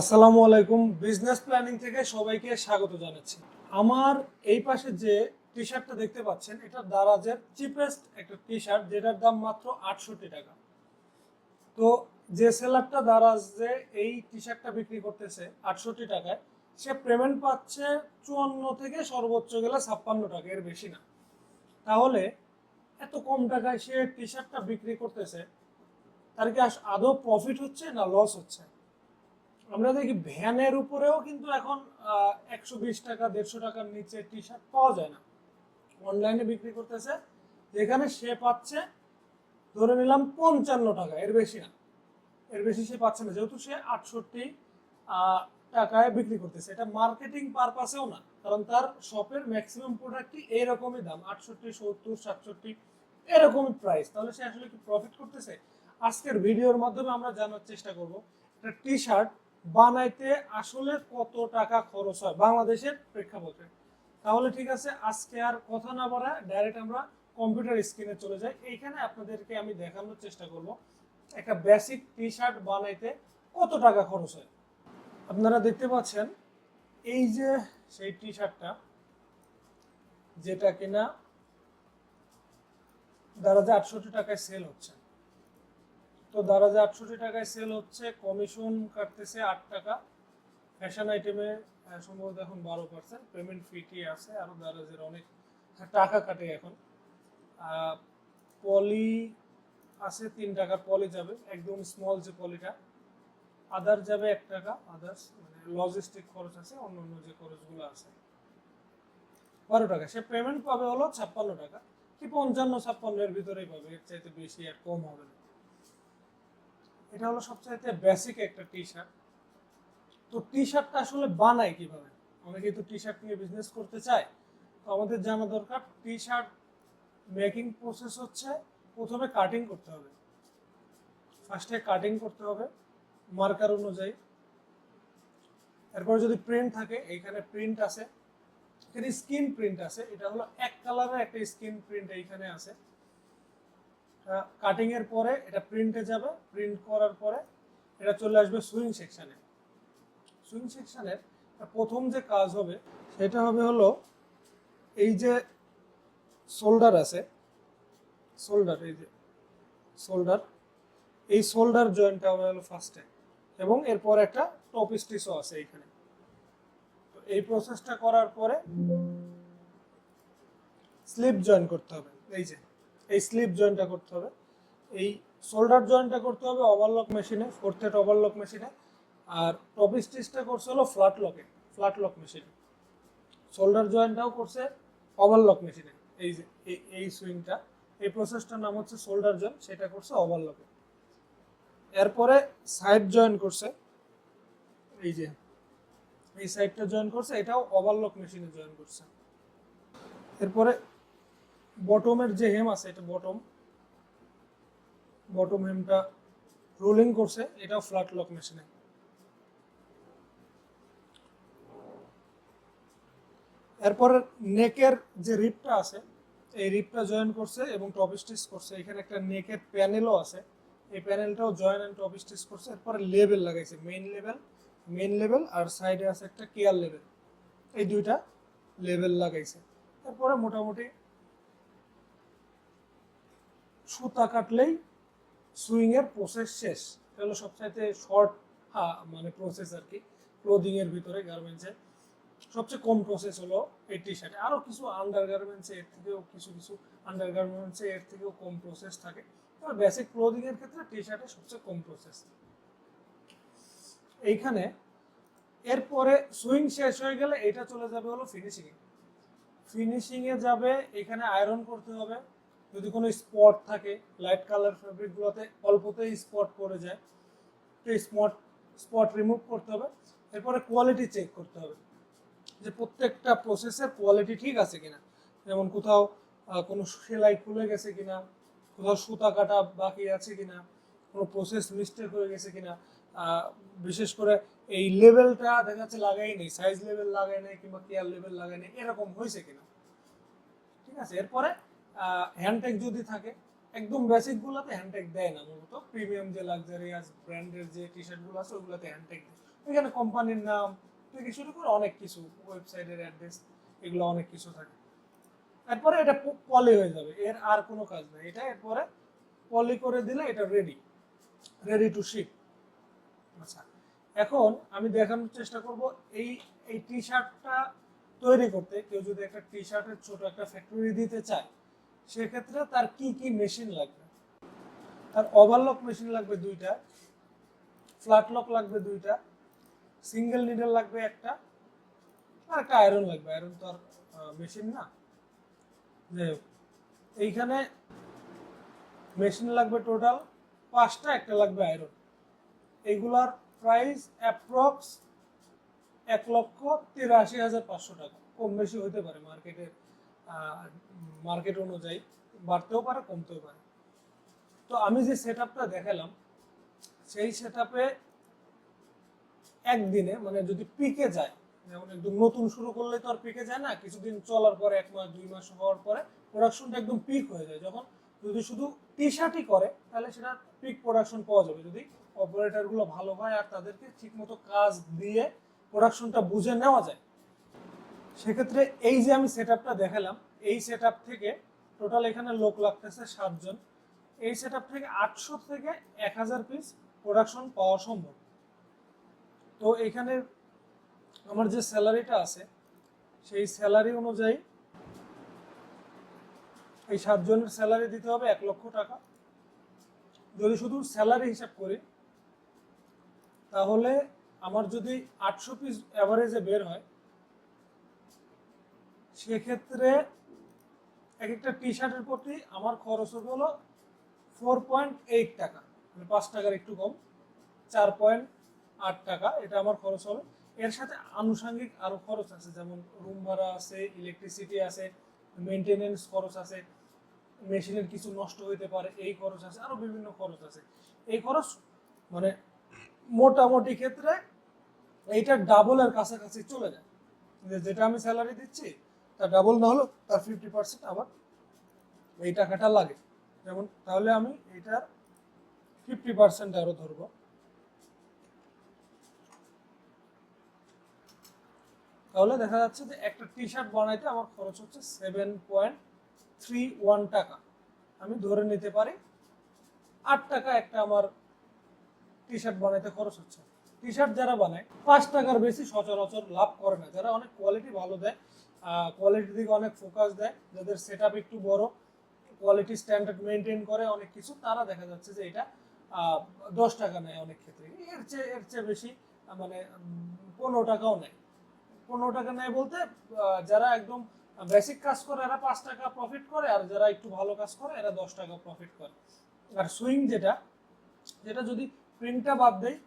আসসালামু আলাইকুম। Business planning থেকে সবাইকে স্বাগত জানাচ্ছি। আমার এই পাশে যে টি শার্টটা দেখতে পাচ্ছেন, এটা দারাজের চিপেস্ট একটা টি শার্ট যেটার দাম মাত্র আটষট্টি টাকা। তো যে সেলারটা দারাজে এই টি শার্টটা বিক্রি করতেছে আটষট্টি টাকায়, সে পেমেন্ট পাচ্ছে চুয়ান্ন থেকে সর্বোচ্চ গেলে ছাপ্পান্ন টাকা, এর বেশি না। তাহলে এত কম টাকায় সে টি শার্টটা বিক্রি করতেছে, তার কি আদৌ প্রফিট হচ্ছে না লস হচ্ছে? আমরা দেখি ভ্যানের উপরেও কিন্তু এখন একশো বিশ টাকা, দেড়শো টাকার নিচে টি শার্ট পাওয়া যায় না। অনলাইনে বিক্রি করতেছে, যেখানে সে পাচ্ছে, ধরে নিলাম পঞ্চান্ন টাকা, এর বেশি না। এর বেশি সে পাচ্ছে না, যেহেতু সে আটষট্টি টাকায় বিক্রি করতেছে। এটা মার্কেটিং পারপাসেও না, কারণ তার শপের ম্যাক্সিমাম প্রোডাক্টই এইরকমই দাম, আটষট্টি, সত্তর, সাতষট্টি এরকমই প্রাইস তাহলে সে আসলে কি প্রফিট করতেছে? আজকের ভিডিওর মাধ্যমে আমরা জানার চেষ্টা করব, একটা টি শার্ট বানাইতে আসলে কত টাকা খরচ হয়? বাংলাদেশের প্রেক্ষাপটে। তাহলে ঠিক আছে, আজকে আর কথা না বলা ডাইরেক্ট আমরা কম্পিউটার স্ক্রিনে চলে যাই। এইখানে আপনাদেরকে আমি দেখানোর চেষ্টা করব, একটা বেসিক টি শার্ট বানাইতে কত টাকা খরচ হয়? আপনারা দেখতে পাচ্ছেন, এই যে সেই টি শার্টটা যেটা কিনা দারাজে আটষট্টি টাকায় সেল হচ্ছে। তো দারাজে আটষট্টি টাকায় সেল হচ্ছে কমিশন কাটতেছে আট টাকা। ফ্যাশন আইটেমে সম্ভবত এখন বারো পার্সেন্ট পেমেন্ট ফিটি আছে আরও দারাজের অনেক টাকা কাটে এখন। পলি আছে তিন টাকার পলি যাবে। একদম স্মল যে পলিটা আদার যাবে এক টাকা আদার্স মানে লজিস্টিক খরচ আছে অন্য অন্য যে খরচগুলো আছে। বারো টাকা। সে পেমেন্ট পাবে হলো ছাপ্পান্ন টাকা। কি পঞ্চান্ন ছাপ্পান্নের ভিতরেই পাবে, এর চাইতে বেশি আর কম হবে না। এটা হলো সবচাইতে বেসিক একটা টি শার্ট তো টি শার্টটা আসলে বানায় কীভাবে? অনেকেই তো টি শার্ট নিয়ে বিজনেস করতে চায় তো আমাদের জানা দরকার টি শার্ট মেকিং প্রসেস হচ্ছে প্রথমে কাটিং করতে হবে। ফার্স্টে কাটিং করতে হবে মার্কার অনুযায়ী। এরপরে যদি প্রিন্ট থাকে, এইখানে প্রিন্ট আছে। এখানে স্কিন প্রিন্ট আছে, এটা হলো এক কালারের একটা স্কিন প্রিন্ট এইখানে আছে। কাটিং এর পরে এটা প্রিন্টে যাবে প্রিন্ট করার পরে এটা চলে আসবে সুইং সেকশনে সুইং সেকশনের প্রথম যে কাজ হবে, সেটা হবে হলো এই যে শোল্ডার আছে শোল্ডার এই যে শোল্ডার এই শোল্ডার জয়েন্টটা হবে হলো ফার্স্টে এবং এরপর একটা টপ স্টিচও আছে এইখানে। তো এই প্রসেসটা করার পরে স্লিপ জয়েন করতে হবে, এই যে। এই স্লিপ জয়েন্টটা করতে হবে। এই শোল্ডার জয়েন্টটা করতে হবে ওভারলক মেশিনে ফোর থেট ওভারলক মেশিনে। আর টপ স্টিচটা করছে হলো ফ্ল্যাট লকে ফ্ল্যাট লক মেশিনে। শোল্ডার জয়েন্টটাও করছে ওভারলক মেশিনে। এই যে, এই সুইংটা, এই প্রসেসটার নাম হচ্ছে শোল্ডার জয়েন্ট, সেটা করছে ওভারলকে। এরপরে সাইড জয়েন করছে, এই যে, এই সাইডটা জয়েন করছে, এটাও ওভারলক মেশিনে জয়েন করছে। এরপরে বটমের যে হেম আছে, এটা বটম। বটম হেমটা রোলিং করছে এটাও ফ্ল্যাট লক মেশিনে এরপরে নেকের যে রিপটা আছে, এই রিপটা জয়েন করছে এবং টপ স্টিচ করছে। এখানে একটা নেকের প্যানেলও আছে। এই প্যানেলটাও জয়েন অ্যান্ড টপ স্টিচ করছে। এরপরে লেভেল লাগাইছে মেইন লেভেল মেইন লেভেল আর সাইডে আছে একটা কেয়ার লেভেল এই দুইটা লেভেল লাগাইছে। তারপরে মোটামুটি সুতা কাটলেই সুইং এর প্রসেস শেষ। এটা হলো সবচাইতে শর্ট মানে প্রসেস আর কি ক্লোদিং এর ভিতরে গার্মেন্টসে সবচেয়ে কম প্রসেস হলো এই টি শার্টে আরও কিছু আন্ডার গার্মেন্টসে এর থেকেও কিছু কিছু আন্ডার গার্মেন্টসে এর থেকেও কম প্রসেস থাকে। তবে বেসিক ক্লোদিং এর ক্ষেত্রে টি শার্টে সবচেয়ে কম প্রসেস এইখানে এরপরে সুইং শেষ হয়ে গেলে এটা চলে যাবে হলো ফিনিশিং এ। ফিনিশিং এ যাবে, এখানে আয়রন করতে হবে। যদি কোনো স্পট থাকে লাইট কালার ফেব্রিকগুলোতে অল্পতেই স্পট পড়ে যায়, তো স্পট স্পট রিমুভ করতে হবে। এরপরে কোয়ালিটি চেক করতে হবে যে প্রত্যেকটা প্রসেসের কোয়ালিটি ঠিক আছে কিনা। যেমন কোথাও কোনো সেলাই খুলে গেছে কিনা, কোথাও সুতা কাটা বাকি আছে কিনা, কোনো প্রসেস মিস্টেক হয়ে গেছে কিনা বিশেষ করে এই লেভেলটা দেখা যাচ্ছে লাগাই নেই সাইজ লেভেল লাগাই নেই কিংবা কেয়ার লেভেল লাগাই নেই, এরকম হয়েছে কিনা। ঠিক আছে? এরপরে হ্যান্ডটেক যদি থাকে, একদম বেসিক গুলোতে হ্যান্ডটেক দেয় না, মূলত প্রিমিয়াম যে লাক্সারিয়াস ব্র্যান্ডের যে টি শার্টগুলো আছে, ওগুলোতে হ্যান্ডটেক দেয়। এখানে কোম্পানির নাম থেকে শুরু করে অনেক কিছু ওয়েবসাইটের অ্যাড্রেস এগুলো অনেক কিছু থাকে। এরপরে এটা পলি হয়ে যাবে, এর আর কোনো কাজ নেই। এটা এরপরে পলি করে দিলে এটা রেডি রেডি টু শিপ আচ্ছা এখন আমি দেখানোর চেষ্টা করব এই এই টি শার্টটা তৈরি করতে। কেউ যদি একটা টি শার্টের ছোট একটা ফ্যাক্টরি দিতে চায় সেক্ষেত্রে তার কি কি মেশিন লাগবে? তার ওভারলক মেশিন লাগবে দুইটা ফ্ল্যাট লক লাগবে দুইটা সিঙ্গেল নিডল লাগবে একটা, আর একটা আয়রন লাগবে। আয়রন তো আর মেশিন না। যাই হোক, এইখানে মেশিন লাগবে টোটাল পাঁচটা, একটা লাগবে আয়রন এইগুলার প্রাইস অ্যাপ্রক্স এক লক্ষ তিরাশি হাজার পাঁচশো টাকা। কম বেশি হতে পারে মার্কেটের মার্কেট অনুযায়ী বাড়তেও পারে, কমতেও পারে। তো আমি যে সেট আপটা দেখালাম, সেই সেট আপে একদিনে মানে যদি পিকে যায়, যেমন একদম নতুন শুরু করলে তো আর পিকে যায় না, কিছুদিন চলার পরে, এক মাস, দুই মাস হওয়ার পরে প্রোডাকশনটা একদম পিক হয়ে যায়। যখন যদি শুধু টি শার্টই করে, তাহলে সেটা পিক প্রোডাকশন পাওয়া যাবে। যদি অপারেটরগুলো ভালো হয় আর তাদেরকে ঠিকমতো কাজ দিয়ে প্রোডাকশনটা বুঝে নেওয়া যায় সেক্ষেত্রে এই যে আমি সেট দেখালাম, এই সেট থেকে টোটাল এখানে লোক লাগতেছে সাতজন এই সেট থেকে আটশো থেকে এক হাজার পিস প্রোডাকশন পাওয়া সম্ভব। তো এখানে আমার যে স্যালারিটা আছে, সেই স্যালারি অনুযায়ী এই সাতজনের স্যালারি দিতে হবে এক লক্ষ টাকা। যদি শুধু স্যালারি হিসাব করি, তাহলে আমার যদি আটশো পিস অ্যাভারেজে বের হয় সেক্ষেত্রে এক একটা টি শার্টের প্রতি আমার খরচ হলো ফোর পয়েন্ট এইট টাকা। মানে পাঁচ টাকার একটু কম, চার পয়েন্ট আট টাকা এটা আমার খরচ হবে। এর সাথে আনুষঙ্গিক আরও খরচ আছে, যেমন রুম ভাড়া আছে ইলেকট্রিসিটি আছে মেনটেনেন্স খরচ আছে, মেশিনের কিছু নষ্ট হইতে পারে, এই খরচ আছে আরও বিভিন্ন খরচ আছে। এই খরচ মানে মোটামুটি ক্ষেত্রে এইটা ডাবলের কাছাকাছি চলে যায়। যেটা আমি স্যালারি দিচ্ছি তার ডাবল না হলেও তার ফিফটি পার্সেন্ট আবার এই টাকাটা লাগে। যেমন তাহলে আমি এইটার ফিফটি পার্সেন্ট আরও ধরবো। তাহলে দেখা যাচ্ছে যে একটা টি শার্ট বানাইতে আমার খরচ হচ্ছে সেভেন পয়েন্ট থ্রি ওয়ান টাকা। আমি ধরে নিতে পারি আট টাকা একটা আমার টি শার্ট বানাইতে খরচ হচ্ছে। টি শার্ট যারা বানায়, পাঁচ টাকার বেশি সচরাচর লাভ করে না। যারা অনেক কোয়ালিটি ভালো দেয় কোয়ালিটির দিকে অনেক ফোকাস দেয়। যাদের সেট একটু বড় কোয়ালিটি স্ট্যান্ডার্ড মেনটেন করে অনেক কিছু, তারা দেখা যাচ্ছে যে এটা দশ টাকা নেয় অনেক ক্ষেত্রে। এর চেয়ে এর চেয়ে বেশি মানে পনেরো টাকাও নেয়। পনেরো টাকা নেয় বলতে যারা একদম বেসিক কাজ করে, এরা পাঁচ টাকা প্রফিট করে, আর যারা একটু ভালো কাজ করে, এরা দশ টাকা প্রফিট করে। আর সুইং যেটা যেটা যদি প্রিন্টটা বাদ দেয়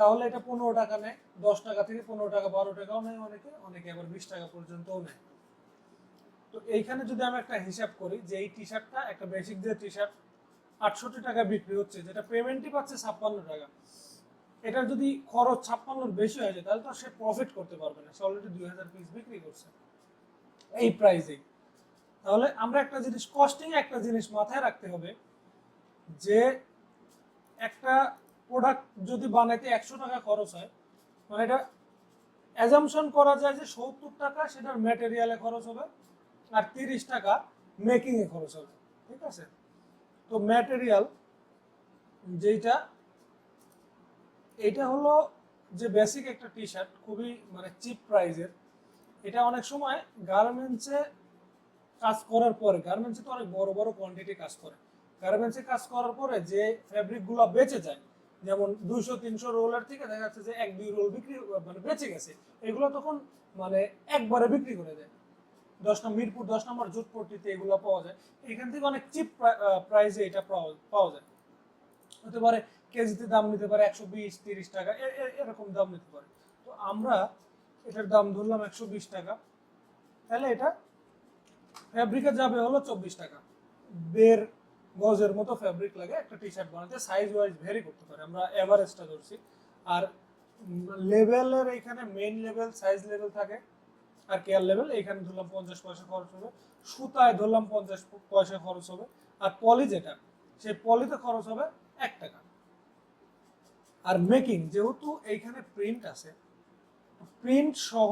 তাহলে এটা পনেরো টাকা নেয়। দশ টাকা থেকে পনেরো টাকা, বারো টাকাও নেয় অনেকে অনেকে আবার বিশ টাকা পর্যন্তও নেয়। তো এইখানে যদি আমি একটা হিসাব করি যে এই টি শার্টটা একটা বেসিক যে টি শার্ট আটষট্টি টাকা বিক্রি হচ্ছে, যেটা পেমেন্টই পাচ্ছে ছাপ্পান্ন টাকা। এটা যদি খরচ ছাপ্পান্নর বেশি হয়ে যায়, তাহলে তো সে প্রফিট করতে পারবে না। সে অলরেডি দুই হাজার পিস বিক্রি করছে। এই প্রাইসেই তাহলে আমরা একটা জিনিস কস্টিং একটা জিনিস মাথায় রাখতে হবে যে একটা প্রোডাক্ট যদি বানাইতে একশো টাকা খরচ হয় মানে এটা অ্যাজামশন করা যায় যে সত্তর টাকা সেটার ম্যাটেরিয়ালে খরচ হবে আর তিরিশ টাকা মেকিংয়ে খরচ হবে, ঠিক আছে? তো ম্যাটেরিয়াল যেইটা এটা হলো যে বেসিক একটা টি শার্ট খুবই মানে চিপ প্রাইজের এটা অনেক সময় গার্মেন্টসে কাজ করার পরে গার্মেন্টসে তো অনেক বড় বড় কোয়ান্টিটি কাজ করে। গার্মেন্টসে কাজ করার পরে যে ফ্যাব্রিকগুলো বেঁচে যায় যেমন দুইশো, তিনশো রোলের থেকে দেখা যাচ্ছে যে এক, দুই রোল বিক্রি মানে বেঁচে গেছে। এগুলো তখন মানে একবারে বিক্রি করে দেয়। দশ নম্বর মিরপুর, দশ নম্বর জুটপট্টিতে এগুলো পাওয়া যায়। এখান থেকে অনেক চিপ প্রাইসে এটা পাওয়া যায়। হতে পারে কেজিতে দাম নিতে পারে একশো বিশ, তিরিশ টাকা এরকম দাম নিতে পারে। তো আমরা এটার দাম ধরলাম একশো বিশ টাকা। তাহলে এটা ফ্যাব্রিকে যাবে হলো চব্বিশ টাকা। বের গজের মতো ফ্যাব্রিক লাগে, একটা টি শার্ট বানাতে সাইজ ওয়াইজ ভেরি করতে পারে। আমরা এভারেজটা ধরছি। আর লেভেলের এখানে মেইন লেভেল সাইজ লেভেল থাকে, আর কেয়ার লেভেল এখানে ধরলাম পঞ্চাশ পয়সা খরচ হবে। সুতায় ধরলাম পঞ্চাশ পয়সা খরচ হবে। আর পলি যেটা, সেই পলিতে খরচ হবে এক টাকা। আর মেকিং যেহেতু এইখানে প্রিন্ট আছে প্রিন্ট সহ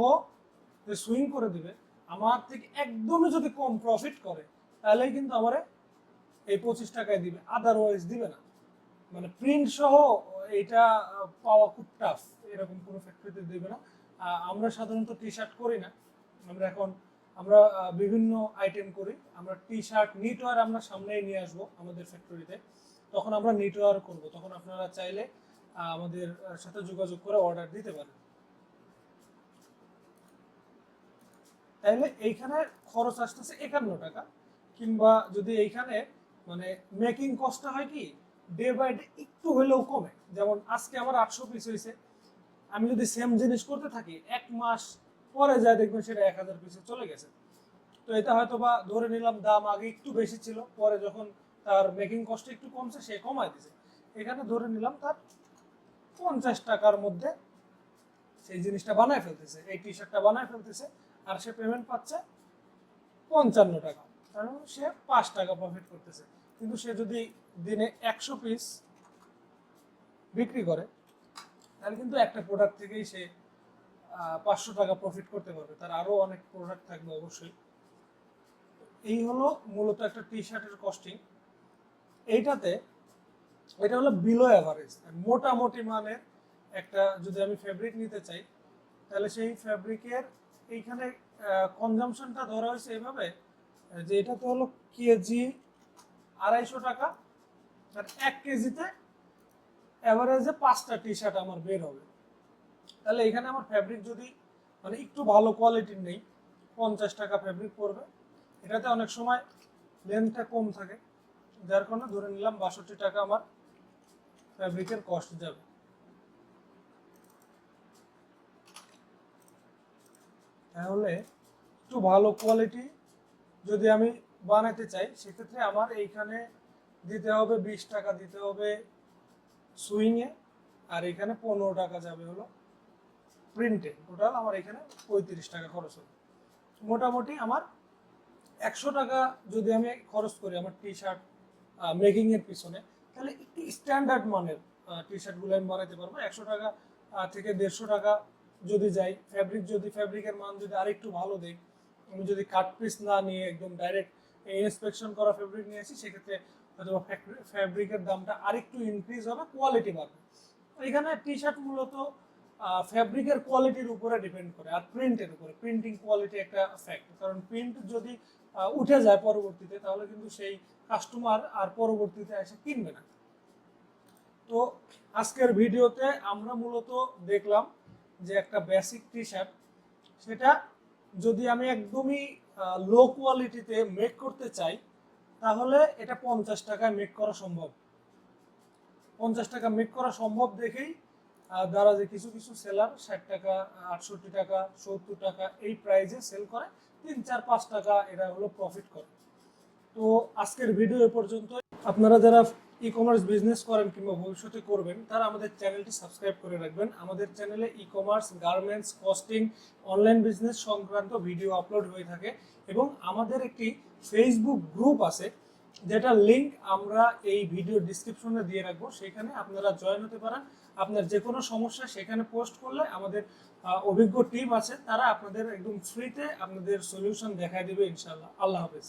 সুইং করে দিবে, আমার থেকে একদমই যদি কম প্রফিট করে তাহলে কিন্তু আমার এই পঁচিশ টাকায় দিবে আদারওয়াইজ দিবে না। মানে প্রিন্ট সহ এটা পাওয়া খুব টাফ এরকম কোনো ফ্যাক্টরিতে দেবে না। আমরা সাধারণত টি শার্ট করি না। আমরা এখন, আমরা বিভিন্ন আইটেম করি। আমরা টি শার্ট নিটওয়ার আমরা সামনেই নিয়ে আসব আমাদের ফ্যাক্টরিতে তখন আমরা নিটওয়ার করব। তখন আপনারা চাইলে আমাদের সাথে যোগাযোগ করে অর্ডার দিতে পারেন। তাইলে এইখানে খরচ আসতেছে একান্ন টাকা, কিংবা যদি এইখানে মানে মেকিং কস্টটা হয় কি ডে বাই ডে একটু হলেও কমে। যেমন আজকে আমার আটশো পিস হয়েছে আমি যদি সেম জিনিস করতে থাকি, এক মাস পরে যায় দেখবেন সেটা এক হাজার পিসে চলে গেছে। তো এটা হয়তো বা ধরে নিলাম দাম আগে একটু বেশি ছিল, পরে যখন তার মেকিং কস্ট একটু কমছে, সে কমায় দিছে। এখানে ধরে নিলাম তার পঞ্চাশ টাকার মধ্যে সেই জিনিসটা বানায় ফেলতেছে, এই টি শার্টটা বানায় ফেলতেছে, আর সে পেমেন্ট পাচ্ছে পঞ্চান্ন টাকা। কারণ সে পাঁচ টাকা প্রফিট করতেছে। কিন্তু সে যদি দিনে একশো পিস বিক্রি করে, তাহলে কিন্তু একটা প্রোডাক্ট থেকেই সে পাঁচশো টাকা প্রফিট করতে পারবে। তার আরও অনেক প্রোডাক্ট থাকবে অবশ্যই। এই হলো মূলত একটা টি শার্টের কস্টিং এইটাতে, এটা হলো বিলো অ্যাভারেজ মোটামুটি মানের একটা যদি আমি ফেব্রিক নিতে চাই, তাহলে সেই ফ্যাব্রিকের এইখানে কনজামশনটা ধরা হয়েছে এইভাবে যে এটা তো হলো কেজি আড়াইশো টাকা। আর এক কেজিতে অ্যাভারেজে পাঁচটা টি শার্ট আমার বের হবে। তাহলে এখানে আমার ফ্যাব্রিক যদি মানে একটু ভালো কোয়ালিটির নেই, পঞ্চাশ টাকা ফ্যাব্রিক পড়বে। এটাতে অনেক সময় লেন্থটা কম থাকে। যার কারণে ধরে নিলাম বাষট্টি টাকা আমার ফ্যাব্রিকের কস্ট যাবে। তাহলে একটু ভালো কোয়ালিটি যদি আমি বানাতে চাই, সেক্ষেত্রে আমার এইখানে দিতে হবে বিশ টাকা, দিতে হবে সুইংয়ে, আর এখানে পনেরো টাকা যাবে হলো প্রিন্টে। টোটাল আমার এখানে পঁয়ত্রিশ টাকা খরচ হবে। মোটামুটি আমার একশো টাকা যদি আমি খরচ করি আমার টি শার্ট মেকিংয়ের পিছনে, তাহলে একটু স্ট্যান্ডার্ড মানের টি শার্টগুলো আমি বানাতে পারব। একশো টাকা থেকে দেড়শো টাকা যদি যাই ফ্যাব্রিক যদি ফ্যাব্রিকের মান যদি আরেকটু ভালো দেই, আমি যদি কাট পিস না নিয়ে একদম ডাইরেক্ট ইন্সপেকশন করা ফ্যাব্রিক নিয়ে আসি সেক্ষেত্রে হয়তো ফ্যাব্রিকের দামটা আরেকটু ইনক্রিজ হবে কোয়ালিটি বাড়বে। এখানে টি শার্ট মূলত ফ্যাব্রিকের কোয়ালিটির উপরে ডিপেন্ড করে, আর প্রিন্টের উপরে। প্রিন্টিং কোয়ালিটি একটা ফ্যাক্ট কারণ প্রিন্ট যদি উঠে যায় পরবর্তীতে, তাহলে কিন্তু সেই কাস্টমার আর পরবর্তীতে এসে কিনবে না। তো আজকের ভিডিওতে আমরা মূলত দেখলাম যে একটা বেসিক টি শার্ট সেটা যদি আমি একদমই লো কোয়ালিটিতে মেক করতে চাই, তাহলে এটা পঞ্চাশ টাকায় মেক করা সম্ভব। পঞ্চাশ টাকা মেক করা সম্ভব দেখেই দ্বারা যে কিছু কিছু সেলার ষাট টাকা, আটষট্টি টাকা, সত্তর টাকা, এই প্রাইজে সেল করে, তিন, চার, পাঁচ টাকা এরা হলো প্রফিট করে। তো আজকের ভিডিও এ পর্যন্ত আপনারা যারা ই কমার্স বিজনেস করেন কিংবা ভবিষ্যতে করবেন, তারা আমাদের চ্যানেলটি সাবস্ক্রাইব করে রাখবেন। আমাদের চ্যানেলে E commerce garments costing online business সংক্রান্ত ভিডিও আপলোড হয়ে থাকে এবং আমাদের একটি ফেসবুক গ্রুপ আছে যেটা লিংক আমরা এই ভিডিও ডিসক্রিপশনে দিয়ে রাখব। সেখানে আপনারা জয়েন হতে পারেন। আপনার যে কোনো সমস্যা সেখানে পোস্ট করলে আমাদের অভিজ্ঞ টিম আছে, তারা আপনাদের একদম ফ্রিতে আপনাদের সলিউশন দেখায় দেবে ইনশাল্লাহ আল্লাহ হাফেজ।